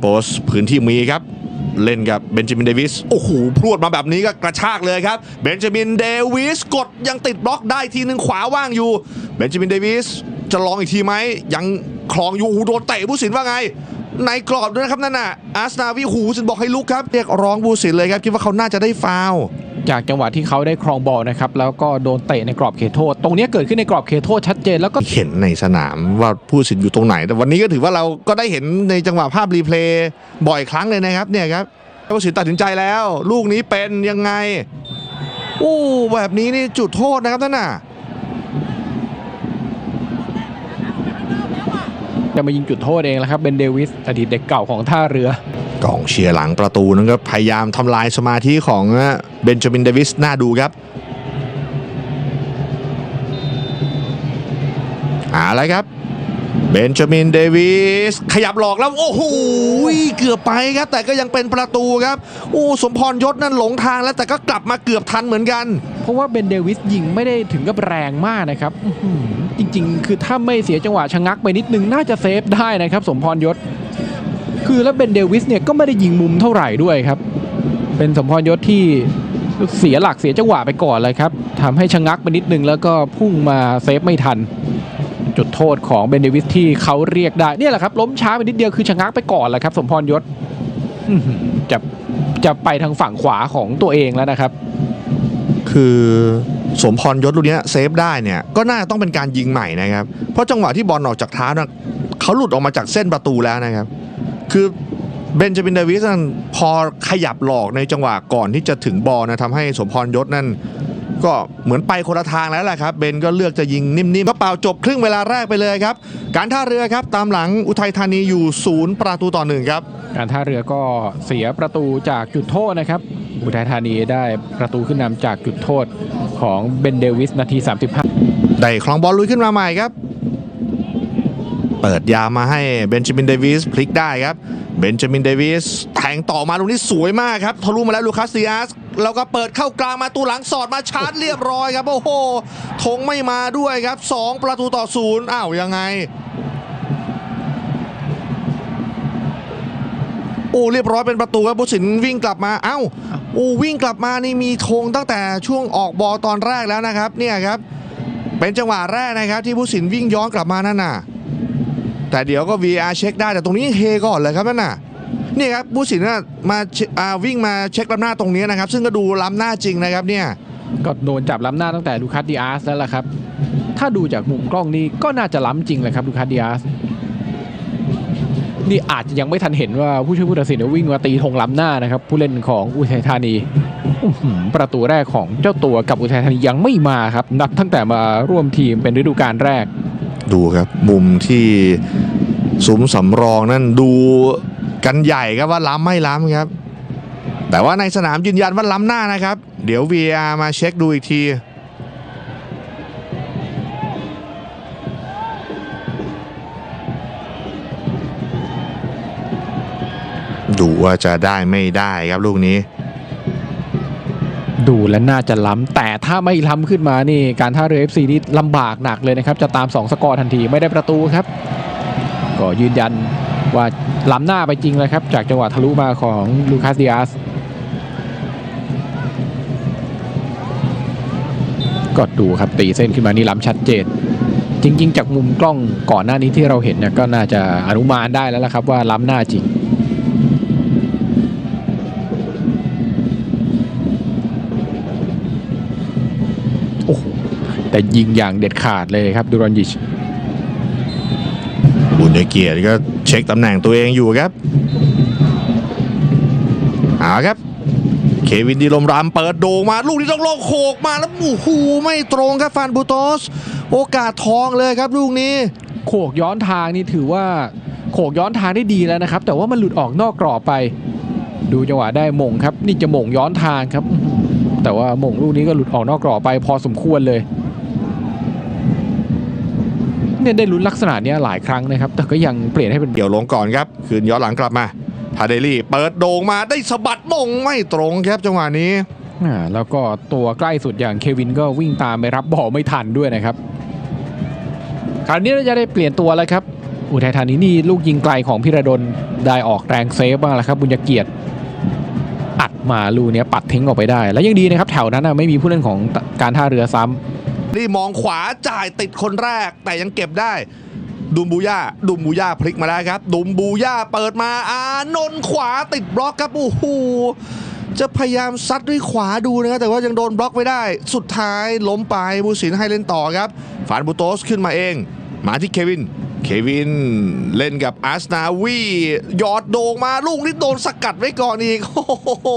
โพสต์พื้นที่มีครับ เล่นกับเบนจามินเดวิส โอ้โห พรวดมาแบบนี้ก็กระชากเลยครับ เบนจามินเดวิสกดยังติดบล็อกได้ทีหนึ่งขวาว่างอยู่ เบนจามินเดวิสจะลองอีกทีไหม ยังคลองอยู่หูโดนเตะผู้สินว่าไง ในกรอบด้วยนะครับนั่นน่ะอาร์สนาวิหูสินบอกให้ลุกครับเรียกร้องผู้สินเลยครับคิดว่าเขาน่าจะได้ฟาว จากจังหวะที่เขาได้ครองบอลนะครับแล้วก็โดนเตะในกรอบเขตโทษ ตรงเนี้ยเกิดขึ้นในกรอบเขตโทษชัดเจนแล้วก็เห็นในสนามว่าผู้สินอยู่ตรงไหน แต่วันนี้ก็ถือว่าเราก็ได้เห็นในจังหวะภาพรีเพลย์บ่อยครั้งเลยนะครับเนี่ยครับผู้สินตัดสินใจแล้ว ลูกนี้เป็นยังไงอู้แบบนี้นี่จุดโทษนะครับท่านน่ะจะมายิงจุดโทษเองแล้วครับเบนเดวิสอดีตเด็กเก่าของท่าเรือ กองเชียร์หลังประตูนั้นก็พยายามทำลายสมาธิของเบนจามินเดวิสน่าดูครับอาละครับเบนจามินเดวิสขยับหลอกแล้วโอ้โหเกือบไปครับแต่ก็ยังเป็นประตูครับโอ้สมพรยศนั่นหลงทางแล้วแต่ก็กลับมาเกือบทันเหมือนกัน เพราะว่าเบนเดวิสยิงไม่ได้ถึงกับแรงมากนะครับจริงๆ คือถ้าไม่เสียจังหวะชะงักไปนิดนึงน่าจะเซฟได้นะครับ สมพรยศ คือแล้วเบนเดวิสเนี่ยก็ไม่ได้ยิงมุมเท่าไหร่ด้วยครับ เป็นสมพรยศที่เสียหลักเสียจังหวะไปก่อนเลยครับทำให้ชะงักไปนิดนึงแล้วก็พุ่งมาเซฟไม่ทัน จุดโทษของเบนเดวิสที่เขาเรียกได้เนี่ยแหละครับล้มช้าไปนิดเดียวคือชะงักไปก่อนแหละครับ สมพรยศจะจะไปทางฝั่งขวาของตัวเองแล้วนะครับ คือสมพรยศลูกนี้เซฟได้เนี่ยก็น่าจะต้องเป็นการยิงใหม่นะครับ เพราะจังหวะที่บอลออกจากเท้านะเขาหลุดออกมาจากเส้นประตูแล้วนะครับ คือเบนจามินเดวิสนั่นพอขยับหลอกในจังหวะก่อนที่จะถึงบอลนะทำให้สมพรยศนั่นก็เหมือนไปคนละทางแล้วแหละครับ เบนก็เลือกจะยิงนิ่มๆก็เปล่าจบครึ่งเวลาแรกไปเลยครับ การท่าเรือครับตามหลังอุทัยธานีอยู่ศูนย์ประตูต่อหนึ่งครับ การท่าเรือก็เสียประตูจากจุดโทษนะครับ อุทัยธานีได้ประตูขึ้นนำจากจุดโทษของเบนเดวิสนาที 35 ได้คลองบอลลุยขึ้นมาใหม่ครับ เปิดยาวมาให้เบนจามินเดวิสพลิกได้ครับ เบนจามินเดวิสแทงต่อมาตรงนี้สวยมากครับทะลุมาแล้วลูคัสเซียสแล้วก็เปิดเข้ากลางมาตูหลังสอดมาชาร์จเรียบร้อยครับ โอ้โหธงไม่มาด้วยครับ 2 ประตูต่อศูนย์อ้าวยังไง โอ้เรียบร้อยเป็นประตูครับบุสินวิ่งกลับมาเอ้าโอ้วิ่งกลับมานี่มีธงตั้งแต่ช่วงออกบอลตอนแรกแล้วนะครับ เนี่ยครับ เป็นจังหวะแรกนะครับ ที่ผู้สินวิ่งย้อนกลับมานั่นน่ะ แต่เดี๋ยวก็ VR เช็คได้แต่ตรงนี้เฮก่อนเลยครับนั่นน่ะนี่ครับผู้สินน่ะมาาวิ่งมาเช็คล้ำหน้าตรงนี้นะครับ ซึ่งก็ดูล้ำหน้าจริงนะครับเนี่ยก็โดนจับล้ำหน้าตั้งแต่ลูคัสดิอาสแล้วล่ะครับ ถ้าดูจากมุมกล้องนี้ก็น่าจะล้ำจริงเลยครับลูคัสดิอาสนี่อาจจะยังไม่ทันเห็นว่าผู้ช่วยผู้ตัดสินวิ่งมาตีธงล้ำหน้านะครับ ผู้เล่นของอุทัยธานีประตูแรกของเจ้าตัวกับอุทัยธานียังไม่มาครับ นับตั้งแต่มาร่วมทีมเป็นฤดูกาลแรก ดูครับมุมที่ซุ้มสำรองนั่นดูกันใหญ่ครับว่าล้ำไม่ล้ำครับ แต่ว่าในสนามยืนยันว่าล้ำหน้านะครับ เดี๋ยว VR มาเช็คดูอีกทีดูว่าจะได้ไม่ได้ครับลูกนี้ ดูและน่าจะล้ำแต่ถ้าไม่ล้ำขึ้นมานี่การท่าเรือ FC นี่ลำบากหนักเลยนะครับ จะตาม 2 สกอร์ทันทีไม่ได้ประตูครับ ก็ยืนยันว่าล้ำหน้าไปจริงเลยครับ จากจังหวะทะลุมาของลูคัสดิอาสก็ดูครับตีเส้นขึ้นมานี่ล้ำชัดเจนจริง ๆ จากมุมกล้องก่อนหน้านี้ที่เราเห็นเนี่ยก็น่าจะอนุมานได้แล้วละครับว่าล้ำหน้าจริง แต่ยิงอย่างเด็ดขาดเลยครับดูรอนยิชบุญเกียรติก็เช็คตำแหน่งตัวเองอยู่ครับเอาครับ เควินดีลมรามเปิดโด่งมาลูกนี้ต้องโลงโขกมาแล้วโอ้โหไม่ตรงครับฟานบูโตส โอกาสทองเลยครับลูกนี้ โขกย้อนทางนี่ถือว่า โขกย้อนทางได้ดีแล้วนะครับ แต่ว่ามันหลุดออกนอกกรอบไป ดูจังหวะได้มงครับ นี่จะมงย้อนทางครับอื้อหือแต่ว่ามงลูกนี้ก็หลุดออกนอกกรอบไปพอสมควรเลย เนี่ยได้ลุ้นลักษณะเนี้ยหลายครั้งนะครับ แต่ก็ยังเปลี่ยนให้เป็นเดี่ยวลงก่อนครับ คืนย้อนหลังกลับมาทาเดลี่เปิดโด่งมาได้สะบัดมงไม่ตรงครับจังหวะนี้อ่าแล้วก็ตัวใกล้สุดอย่างเควินก็วิ่งตามไปรับบอลไม่ทันด้วยนะครับ คราวนี้เราจะได้เปลี่ยนตัวแล้วครับ อุทัยธานีนี่ลูกยิงไกลของพิระดลได้ออกแรงเซฟบ้างแล้วครับ บุญเกียรติอัดมาลูกเนี้ยปัดทิ้งออกไปได้ แล้วยังดีนะครับ แถวนั้นนะไม่มีผู้เล่นของการท่าเรือซ้ำ นี่มองขวาจ่ายติดคนแรก แต่ยังเก็บได้ดุมบูย่าดุมบูย่าพลิกมาแล้วครับ ดุมบูย่าเปิดมาอานนขวาติดบล็อกครับโอ้โหจะพยายามซัดด้วยขวาดูนะครับแต่ว่ายังโดนบล็อกไว้ได้ สุดท้ายล้มไปบูสินให้เล่นต่อครับ ฝานบูโตสขึ้นมาเอง มาที่เควิน เควินเล่นกับอาร์สนาวีหยอดโด่งมาลูกนี้โดนสกัดไว้ก่อนอีกโอ้โห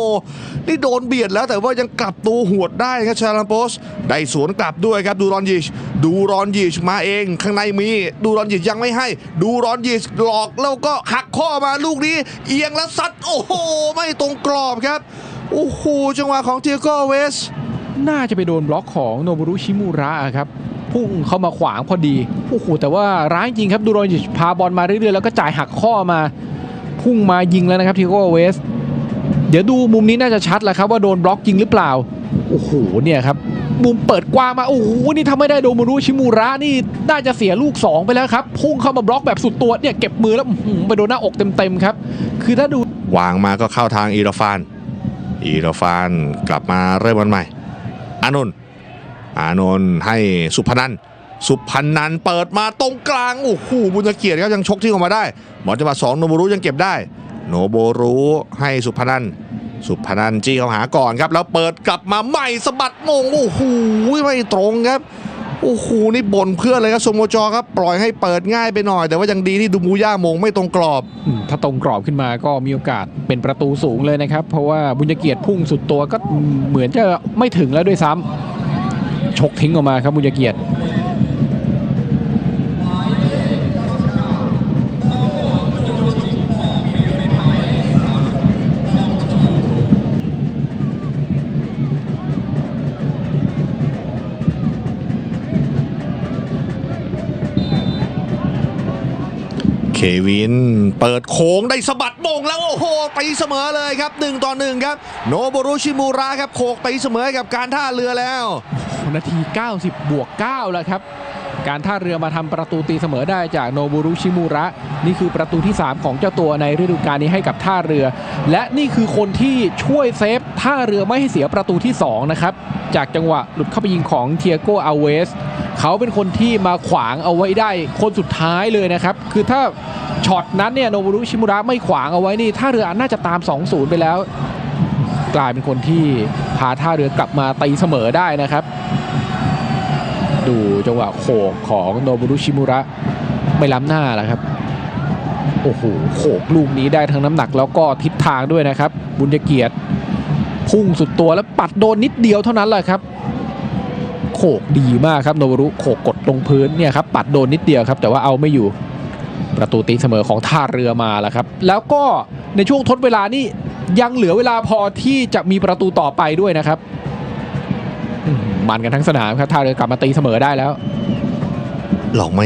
นี่โดนเบียดแล้วแต่ว่ายังกลับตัวหวดได้ครับชาลัมโปสได้สวนกลับด้วยครับดูรอนยิชดูรอนยิชมาเองข้างในมีดูรอนยิชยังไม่ให้ ดูรอนยิชหลอกแล้วก็หักข้อมาลูกนี้ เอียงแล้วซัดโอ้โหไม่ตรงกรอบครับโอ้โหจังหวะของเทียโกเวส น่าจะไปโดนบล็อกของโนบุรุชิมูระครับ พุ่งเข้ามาขวางพอดีโอ้โหแต่ว่าร้ายจริงครับดูโรนิชพาบอลมาเรื่อยๆแล้วก็จ่ายหักข้อมา พุ่งมายิงแล้วนะครับทิโก้เวส เดี๋ยวดูมุมนี้น่าจะชัดแหละครับว่าโดนบล็อกจริงหรือเปล่าโอ้โหเนี่ยครับมุมเปิดกว้างมาโอ้โหนี่ถ้าไม่ได้โดมุรุชิมูระนี่น่าจะเสียลูก 2 ไปแล้วครับ พุ่งเข้ามาบล็อกแบบสุดตัวเนี่ยเก็บมือแล้วไปโดนหน้าอกเต็มๆครับ คือถ้าดูวางมาก็เข้าทางอีราฟานอีราฟานกลับมาเริ่มวันใหม่อานุน์ อานนท์ให้สุพนันสุพนันเปิดมาตรงกลางโอ้โหบุญเกียรติครับยังชกที่ออกมาได้หมอจังหวะสองโนโบรุยังเก็บได้โนโบรุให้สุพนันสุพนันจี้เข้าหาก่อนครับ แล้วเปิดกลับมาใหม่สะบัดมงโอ้โหไม่ตรงครับโอ้โหนี่บ่นเพื่อนเลยครับสโมจอครับปล่อยให้เปิดง่ายไปหน่อย แต่ว่ายังดีที่ดูมูย่ามงไม่ตรงกรอบ ถ้าตรงกรอบขึ้นมาก็มีโอกาสเป็นประตูสูงเลยนะครับ เพราะว่าบุญเกียรติพุ่งสุดตัวก็เหมือนจะไม่ถึงแล้วด้วยซ้ำ ชกทิ้งออกมาครับบุญเกียรติเควินเปิดโค้งได้สะบัดมงแล้ว โอ้โหตีเสมอเลยครับ1ต่อ1ครับ โนโบรุชิมูระครับโขกตีเสมอกับการท่าเรือแล้ว นาที 90 บวก9แล้วครับ การท่าเรือมาทำประตูตีเสมอได้จากโนบุรุชิมูระ นี่คือประตูที่ 3 ของเจ้าตัวในฤดูกาลนี้ให้กับท่าเรือ และนี่คือคนที่ช่วยเซฟท่าเรือไม่ให้เสียประตูที่ 2 นะครับ จากจังหวะหลุดเข้าไปยิงของเทียโกอาเวสเขาเป็นคนที่มาขวางเอาไว้ได้คนสุดท้ายเลยนะครับ คือถ้าช็อตนั้นเนี่ยโนบุรุชิมูระไม่ขวางเอาไว้นี่ท่าเรือน่าจะตาม 2-0 ไปแล้ว กลายเป็นคนที่พาท่าเรือกลับมาตีเสมอได้นะครับ ดูจังหวะโขกของโนบุรุชิมุระไม่ล้ำหน้าแล้วครับโอ้โหโขกลูกนี้ได้ทั้งน้ำหนักแล้วก็ทิศทางด้วยนะครับ บุญเกียรติพุ่งสุดตัวแล้วปัดโดนนิดเดียวเท่านั้นแหละครับ โขกดีมากครับโนบุรุโขกกดลงพื้นเนี่ยครับปัดโดนนิดเดียวครับ แต่ว่าเอาไม่อยู่ประตูตีเสมอของท่าเรือมาแล้วครับ แล้วก็ในช่วงทดเวลานี่ ยังเหลือเวลาพอที่จะมีประตูต่อไปด้วยนะครับอืมมันกันทั้งสนามครับท่าเรือกลับมาตีเสมอได้แล้ว หลอกไม่